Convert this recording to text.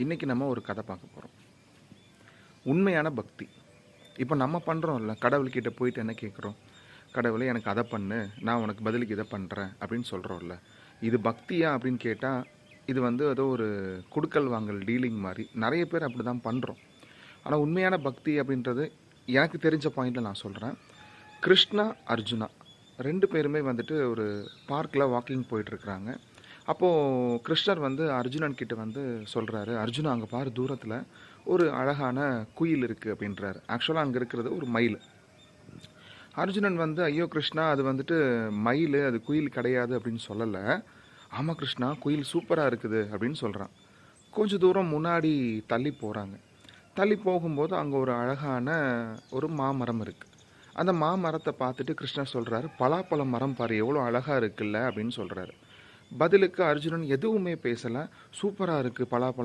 இன்றைக்கி நம்ம ஒரு கதை பார்க்க போகிறோம் உண்மையான பக்தி. இப்போ நம்ம பண்ணுறோம்ல கடவுள்கிட்ட போயிட்டு என்ன கேட்குறோம் கடவுளே எனக்கு அதை பண்ணு நான் உனக்கு பதிலுக்கு இதை பண்ணுறேன் அப்படின்னு சொல்கிறோம்ல இது பக்தியா அப்படின்னு கேட்டால் இது வந்து ஏதோ ஒரு குடுக்கல் வாங்கல் டீலிங் மாதிரி. நிறைய பேர் அப்படி தான் பண்ணுறோம் ஆனால் உண்மையான பக்தி அப்படின்றது எனக்கு தெரிஞ்ச பாயிண்டில் நான் சொல்கிறேன் கிருஷ்ணா அர்ஜுனா ரெண்டு பேருமே வந்துட்டு ஒரு பார்க்கில் வாக்கிங் போயிட்டுருக்குறாங்க அப்போது கிருஷ்ணர் வந்து அர்ஜுனன் கிட்ட வந்து சொல்கிறாரு அர்ஜுனா அங்கே பாரு தூரத்தில் ஒரு அழகான குயில் இருக்குது அப்படின்றாரு. ஆக்சுவலாக அங்கே இருக்கிறது ஒரு மயில். அர்ஜுனன் வந்து ஐயோ கிருஷ்ணா அது வந்துட்டு மயில் அது குயில் கிடையாது அப்படின்னு சொல்லலை. ஆமாம் கிருஷ்ணா குயில் சூப்பராக இருக்குது அப்படின்னு சொல்கிறான் கொஞ்சம் தூரம் முன்னாடி தள்ளி போகிறாங்க தள்ளி போகும்போது அங்கே ஒரு அழகான ஒரு மாமரம் இருக்குது அந்த மாமரத்தை பார்த்துட்டு கிருஷ்ணர் சொல்கிறாரு பலாப்பழம் மரம் பாரு எவ்வளோ அழகாக இருக்குல்ல அப்படின்னு சொல்கிறாரு பதிலுக்கு அர்ஜுனன் எதுவுமே பேசலை. சூப்பராக இருக்குது பலாப்பழம்.